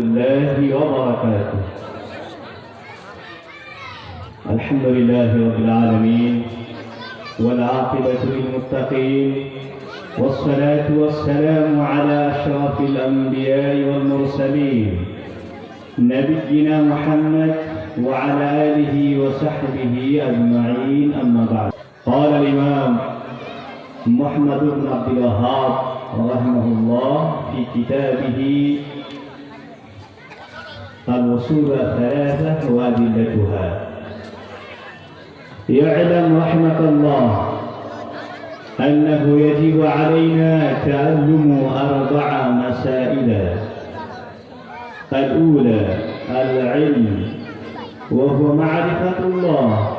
الله وبركاته. الحمد لله رب العالمين والعاقبة للمتقين والصلاة والسلام على أشرف الأنبياء والمرسلين نبينا محمد وعلى آله وصحبه أجمعين أما بعد. قال الإمام محمد بن عبد الوهاب رحمه الله في كتابه الوصول الثلاثة وأدلتها. يعلم رحمة الله أنه يجب علينا تعلم أربع مسائل. الأولى العلم وهو معرفة الله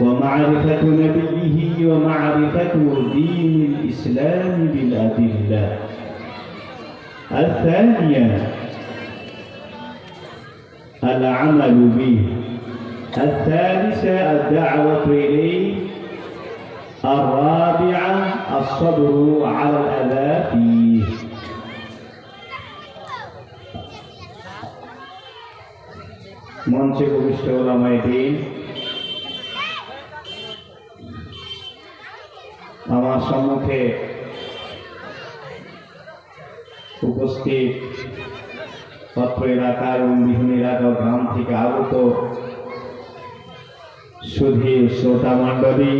ومعرفة نبيه ومعرفة دين الإسلام بالأدلة. الثانية العمل به الثالثة الدعوة إليه الرابعة الصبر على الأذى فيه মঞ্চে ভূমিষ্ঠ ওলামায় দিন আমার সম্মুখে উপস্থিত পত্র এলাকা এবং বিভিন্ন এলাকা গ্রাম থেকে আগত সুধী শ্রোতা মণ্ডলী,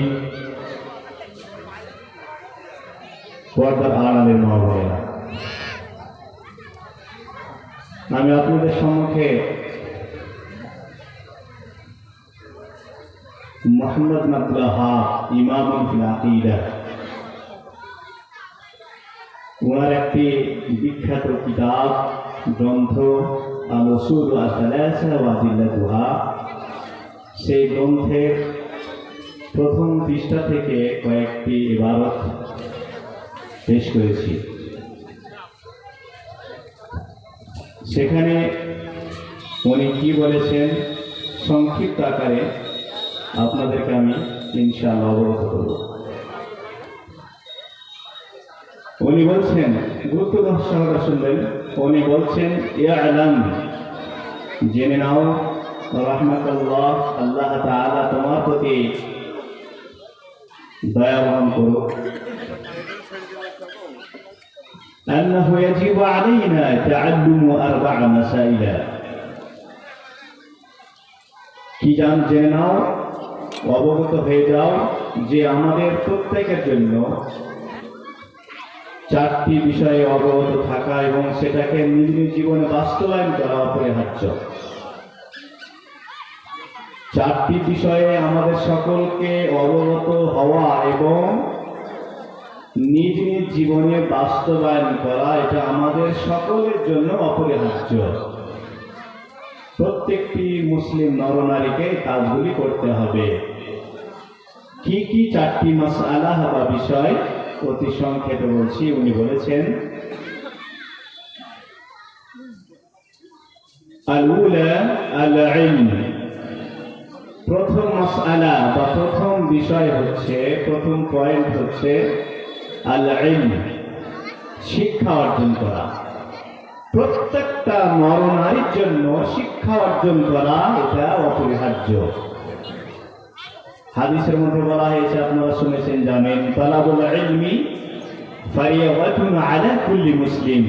পর্দার আড়ালের মহাবয়েরা আমি আপনাদের সম্মুখে মোহাম্মদ নাবুল্লাহ ইমাম ফিল আকিদা ওনার একটি বিখ্যাত কিতাব, গ্রন্থ ওয়াজিল্লাতুহা সেই গ্রন্থের প্রথম পৃষ্ঠা থেকে কয়েকটি ইবারত পেশ করেছি। সেখানে উনি কি বলেছেন? সংক্ষিপ্ত আকারে আপনাদেরকে আমি ইনশাআল্লাহ অবগত করব। উনি বলছেন গুরুত্ব সহকারে শুনবেন উনি বলছেন ইয়া আলাম জেনে নাও রহমতুল্লাহ আল্লাহ তাআলা তোমার প্রতি দয়া বহন করুক أنه يجب علينا تعلم أربع مسائل কি জান জেনে নাও অবগত হয়ে যাও যে আমাদের প্রত্যেকের জন্য চারটি বিষয়ে অবগত থাকা এবং সেটাকে নিজ নিজ জীবনে বাস্তবায়ন করা অপরিহার্য। চারটি বিষয়ে আমাদের সকলকে অবগত হওয়া এবং নিজ নিজ জীবনে বাস্তবায়ন করা, এটা আমাদের সকলের জন্য অপরিহার্য। প্রত্যেকটি মুসলিম নরনারীকে কাজগুলি করতে হবে। কি কি চারটি মাসালা বা বিষয় অতি সংক্ষেপে বলছি, উনি বলেছেন প্রথম মাসআলা বা প্রথম বিষয় হচ্ছে, প্রথম পয়েন্ট হচ্ছে আল শিক্ষা অর্জন করা। প্রত্যেকটা নরনারীর জন্য শিক্ষা অর্জন করা এটা অপরিহার্য। হাদিসের মধ্যে বলা হয়েছে, আপনারা শুনেছেন জানেন তালাবুল ইলমি ফারিয়াতুন আলা কুল্লি মুসলিম।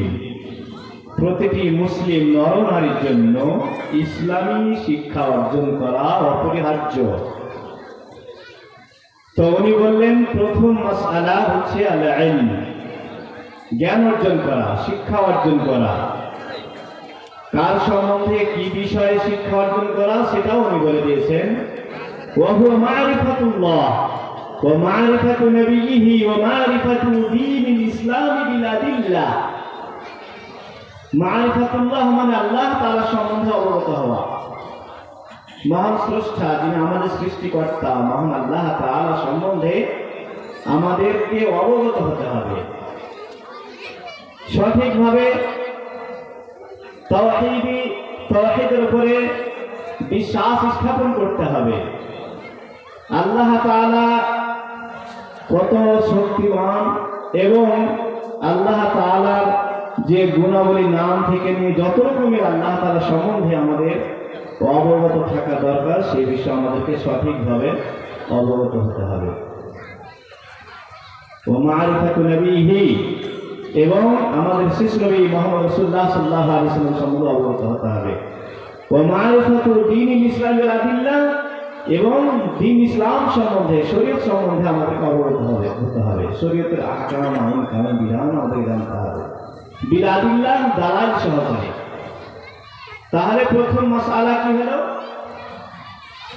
প্রতিটি মুসলিম নরনারীর জন্য ইসলামী শিক্ষা অর্জন করা অপরিহার্য। তো উনি বললেন, প্রথম মাসআলা হচ্ছে আল ইলম, জ্ঞান অর্জন করা, শিক্ষা অর্জন করা। কার সম্বন্ধে কি বিষয়ে শিক্ষা অর্জন করা, সেটাও উনি বলে দিয়েছেন। وهو معرفة الله ومعرفة نبيه ومعرفة دين الإسلام بالأدلة معرفة الله মানে আল্লাহ তাআলা সম্বন্ধে অবগত হওয়া মহান স্রষ্টা যিনি আমাদের সৃষ্টিকর্তা মহান আল্লাহ তাআলা সম্বন্ধে আমাদেরকে অবগত হতে হবে সঠিকভাবে তৌহিদি তৌহিদের উপরে বিশ্বাস স্থাপন করতে হবে আল্লাহ তাআলা কত শক্তিমান এবং আল্লাহ তাআলার যে গুণাবলী নাম থেকে নিয়ে যত রকমের আল্লাহ তালা সম্বন্ধে আমাদের অবগত থাকা দরকার, সেই বিষয়ে আমাদেরকে সঠিকভাবে অবগত হতে হবে। ও মারিফাতু নবীহি এবং আমাদের শেষ নবী মোহাম্মদ রসুল্লাহ সাল্লাহ আলিয়াল্লাম সম্বন্ধে অবগত হতে হবে। ও মারিফাতু দিন ইসলামের আদিল্লা এবং দিন ইসলাম সম্বন্ধে, শরীয়ত সম্বন্ধে আমাদেরকে অবগত হবে হতে হবে। শরীয়তের আকাম আইন, কানুন, বিধান আমাদের জানতে হবে। বিলাদিল্লাহ দালাল সহকারে। তাহলে প্রথম মশালা কি হলো?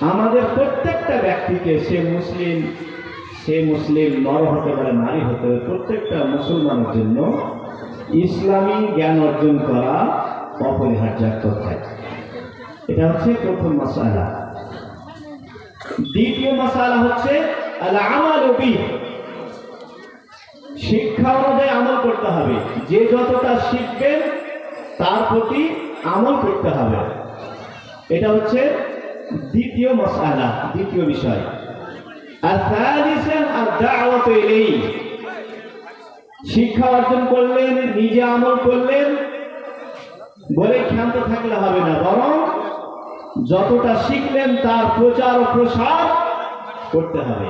আমাদের প্রত্যেকটা ব্যক্তিকে, সে মুসলিম সে মুসলিম নর হতে পারে, নারী হতে পারে, প্রত্যেকটা মুসলমানের জন্য ইসলামী জ্ঞান অর্জন করা অপরিহার্য এটা হচ্ছে প্রথম মশালা। দ্বিতীয় মশালা হচ্ছে শিক্ষা অনুযায়ী আমল করতে হবে। যে যতটা শিখবেন, তার প্রতি আমল করতে হবে। এটা হচ্ছে দ্বিতীয় মশালা, দ্বিতীয় বিষয়। আর দাওয়াত ইলাইহি। শিক্ষা অর্জন করলেন, নিজে আমল করলেন, বলে ক্ষান্ত থাকলে হবে না, বরং যতটা শিখলেন তার প্রচার ও প্রসার করতে হবে।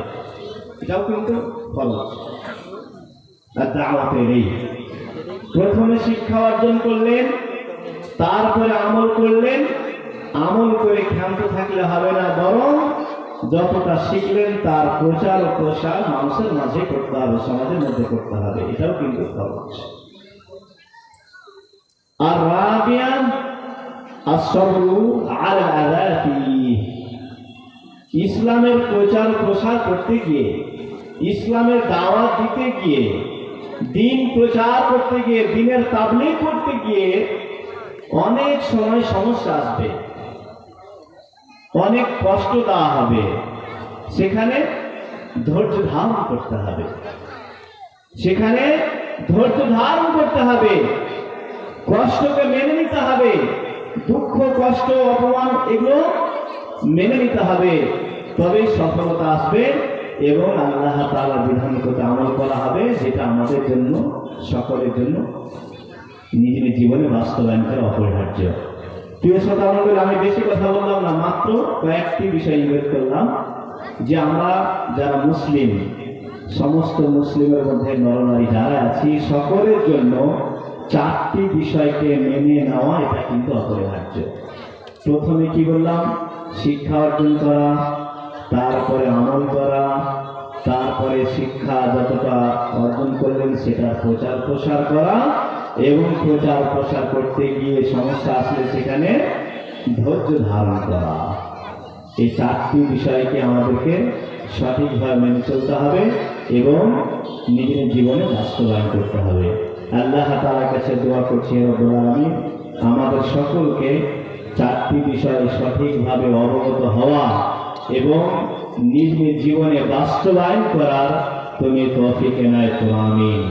এটাও কিন্তু ফলস আর দাওয়াত প্রথমে শিক্ষা অর্জন করলেন, তারপরে আমল করলেন। আমল করে ক্ষান্ত থাকলে হবে না, বরং যতটা শিখলেন তার প্রচার ও প্রসার মানুষের মাঝে করতে হবে, সমাজের মধ্যে করতে হবে। এটাও কিন্তু খরচ আর রাবিয়ান ইসলামের প্রচার প্রসার করতে গিয়ে, ইসলামের দাওয়াত দিতে গিয়ে, দিন প্রচার করতে গিয়ে, দিনের তাবলিগ করতে গিয়ে অনেক সময় সমস্যা আসবে। অনেক কষ্ট দেওয়া হবে। সেখানে ধৈর্য ধারণ করতে হবে। সেখানে ধৈর্য ধারণ করতে হবে। কষ্টকে মেনে নিতে হবে। দুঃখ কষ্ট অপমান এগুলো মেনে নিতে হবে। তবেই সফলতা আসবে এবং আল্লাহ তাআলার বিধান করতে আমল করা হবে যেটা আমাদের জন্য সকলের জন্য নিজের জীবনে বাস্তবায়ন করা অপরিহার্য। প্রিয় শ্রোতা মণ্ডলী, আমি বেশি কথা বললাম না মাত্র কয়েকটি বিষয় ইঙ্গিত করলাম যে আমরা যারা মুসলিম সমস্ত মুসলিমের মধ্যে নরনারী যারা আছি সকলের জন্য চারটি বিষয়কে মেনে নেওয়া এটা কিন্তু অপরিহার্য। প্রথমে কি বললাম? শিক্ষা অর্জন করা, তারপরে আমল করা, তারপরে শিক্ষা যতটা অর্জন করলেন সেটা প্রচার প্রসার করা এবং প্রচার প্রসার করতে গিয়ে সমস্যা আসলে সেখানে ধৈর্য ধারণ করা। এই চারটি বিষয়কে আমাদেরকে সঠিকভাবে মেনে চলতে হবে এবং নিজের জীবনে বাস্তবায়ন করতে হবে। আল্লাহ তালা কাছে দোয়া করছি আলামিন, আমাদের সকলকে চারটি বিষয়ে সঠিকভাবে অবগত হওয়া এবং নিজ নিজ জীবনে বাস্তবায়ন করার তুমি তফিকে নাই তো আমিন।